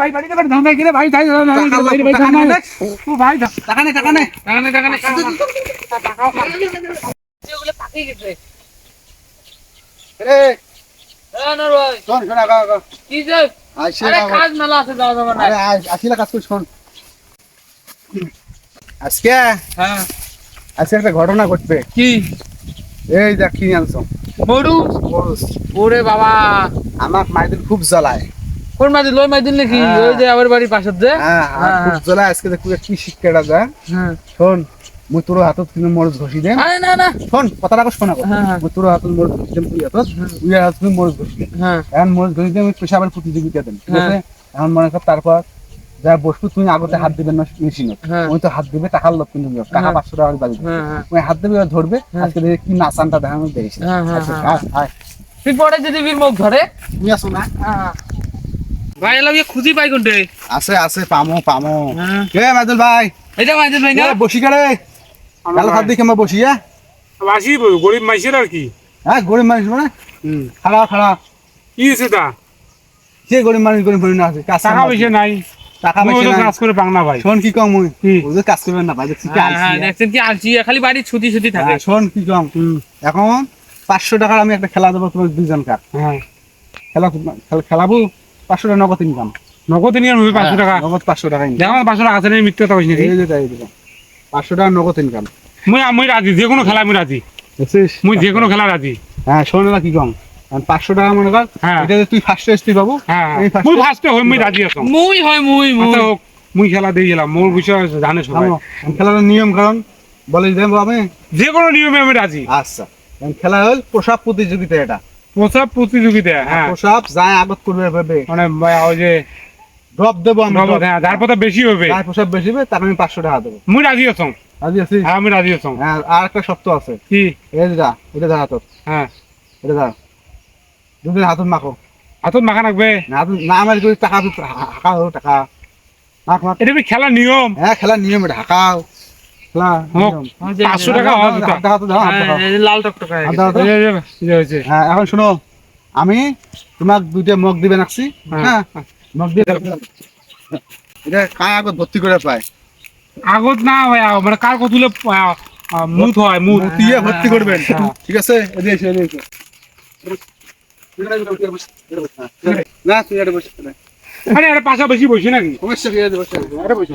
ভাই বাড়িতে বাড়ি ধান্দা কিরে ভাই তাই ভাই ভাই ধান্দা ও ভাই টাকা নে টাকা নে। টাকা নে টাকা নে রে ভাই শোন শোন আগা আগা। কি যে আরে কাজ মেলা আছে যাওয়া যাবে না। আরে আসিলা কাজ কর শোন। আজকে? হ্যাঁ। আজকে একটা ঘটনা ঘটবে। কি? এই দেখ কি আনছো? মরু ওরে বাবা। আমার মাইদিন খুব জ্বালায়। কোন মাঝে লই মাই দিন নাকি? হ্যাঁ। ওই যে আমার বাড়ির পাশে যে? হ্যাঁ হ্যাঁ, খুব জ্বালায় আজকে দেখু কি শিক্ষাটা দেয় শোন মুই তোর হাতত কিন্তু মরজ ঘষি দেন আরে না না। শোন কথাটা কো শোনা। মুই তোর হাতত মরজ ঘষি দেন তুই হাতত। তুই হাতত তুই মরজ ঘষি দেন এখন মরজ ঘষি দেন পেশাবের প্রতিযোগিতা দেন ঠিক। আছে? এখন মনে কর তারপর যা বস্তু তুমি আগতে হাত দিবেন না মেশিনত হ্যাঁ। ওই তো হাত দিবে টাকার লোক কিন্তু টাকা। পাঁচশো টাকা বাজি ওই হাত দিবে ধরবে। আজকে দেখি কি নাচানটা দেখানো হ্যাঁ, আচ্ছা। তুই পরে যদি বীর মুখ ধরে তুমি আসো না। ভাই এলাম ইয়ে খুঁজি পাই কোনটে? আছে আছে পামো পামো। হ্যাঁ কে মাদুল ভাই। এটা ভাই না? বসি কারে কালো হাত দিয়ে কেমন বসি হ্যাঁ আসি গরিব মাইসের আর কি? হ্যাঁ গরিব মানুষ মানে? খাড়া খাড়া কি হয়েছে তা? যে গরিব মানুষ গরিব মানুষ না আছে টাকা পয়সা নাই। টাকা পয়সা কাজ করে পাংনা ভাই। শোন কি কম মুই? কি? ওদের কাজ করবেন না ভাই দেখছি কি আলসি। দেখছেন কি আলছি খালি বাড়ি ছুটি ছুটি থাকে। শোন কি কম এখন পাঁচশো টাকার আমি একটা খেলা দেবো তোমার দুজন কার হ্যাঁ খেলা খেলা- খেলাবো। পাঁচশো টাকা নগদ ইনকাম নগদ নিয়ে নেবে পাঁচশো টাকা। নগদ পাঁচশো টাকা। দেখো পাঁচশো টাকা আছে না মিথ্যা কথা নাকি? এই যে তাই পাঁচশো টাকা নগদ ইনকাম মুই মুই রাজি যে কোনো খেলা আমি রাজি। বুঝছিস? মুই যে কোনো খেলা রাজি। হ্যাঁ শোন না কি কম। পাঁচশো টাকা মনে কর হ্যাঁ। এটা যে তুই ফার্স্ট বাবু হ্যাঁ মুই ফার্স্টে হই মুই রাজি আছো। মুই হয় মুই মুই। আচ্ছা মুই খেলা দিয়ে গেলাম মোর বিষয় জানে সবাই। খেলার নিয়ম কারণ বলে দেবো আমি। যে কোনো নিয়মে আমি রাজি। আচ্ছা খেলা হল প্রসাব প্রতিযোগিতা এটা। প্রসাব প্রতিযোগিতা হ্যাঁ প্রসাব যায় আগত করবে ভাবে। মানে ওই যে ড্রপ দেবো আমি হ্যাঁ যার কথা বেশি হবে। যার প্রসাব বেশি হবে তাকে আমি পাঁচশো টাকা দেবো। মুই রাজি আছো রাজি আছিস? হ্যাঁ আমি রাজি আছো হ্যাঁ আর একটা শর্ত আছে। কি? এই যে যা এটা যা হাতত। হ্যাঁ। এটা যা। দুদিন হাতত মাখো। হাতত মাখা রাখবে না না আমার টাকা হলো টাকা। মাখ মাখ। এটা বি খেলার নিয়ম? হ্যাঁ খেলার নিয়ম এটা হাঁকাও। এখন শোনো আমি তোমাক দুইটা মগ দিবে হ্যাঁ। হ্যাঁ? মগ দিয়ে এটা কায় আগত ভর্তি করে পায়? আগত না ভাই মানে কার মুত হয় মুত। দিয়ে ভর্তি করবেন। হ্যাঁ। ঠিক আছে? এদিকে এসে এদিকে এসে। না তুই এটা বসে আরে পাশাপাশি বসি নাকি? কি বসে আরে বসো আরে বসো।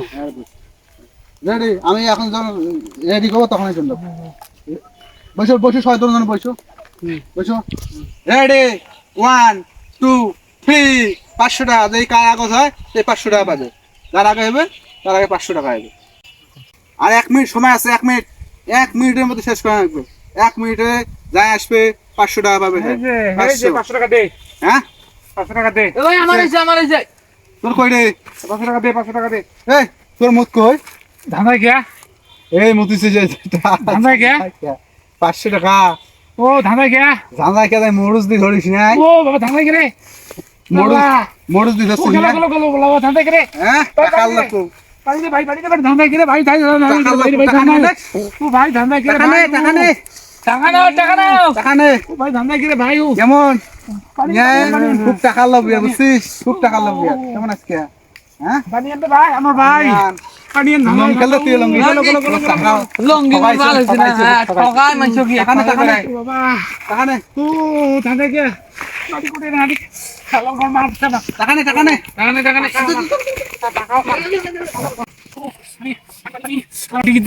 রেডি আমি এখন যখন রেডি করব তখনই চলল বসো বসো ছয় জন বসো। বসো। রেডি ওয়ান টু থ্রি পাঁচশো টাকা। যেই কার আগত হয় সেই পাঁচশো টাকা বাজে। যার আগে হবে তার আগে পাঁচশো টাকা হবে। আর এক মিনিট সময় আছে এক মিনিট। এক মিনিটের মধ্যে শেষ করা লাগবে। এক মিনিটে যাই আসবে পাঁচশো টাকা পাবে। এই যে এই পাঁচশো। পাঁচশো টাকা দে। হ্যাঁ? পাঁচশো টাকা দে। আমার এসে আমার এসে তোর কই রে? পাঁচশো টাকা দে পাঁচশো টাকা দে। এই তোর মুখ কই? ধান্দায় গিয়া এই মতিছে যে ধান্দায় গিয়া পাঁচশো টাকা। ও ধান্দায় গিয়া জানলাই কে মরুজ দি ধরিস নাই? ও বাবা ধান্দায় গেলে মরুজ মরুজ দি ধরছিস না? গেলো গেলো গেলো ধান্দায় গেলে হ্যাঁ? টাকা আল্লাহ তো ভাই ভাই ভাই ধান্দায় ভাই ও ভাই টাকা নে ভাই টাকা নাও টাকা নাও টাকা নে। ভাই ধান্দায় গেলে ভাই কেমন এই, খুব টাকা লবিয়া বুঝছিস? খুব টাকা লবিয়া কেমন আজকে হ্যাঁ? ভাই আমার ভাই। হ্যাঁ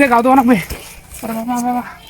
গাও দেওয়া লাগবে বাবা বাবা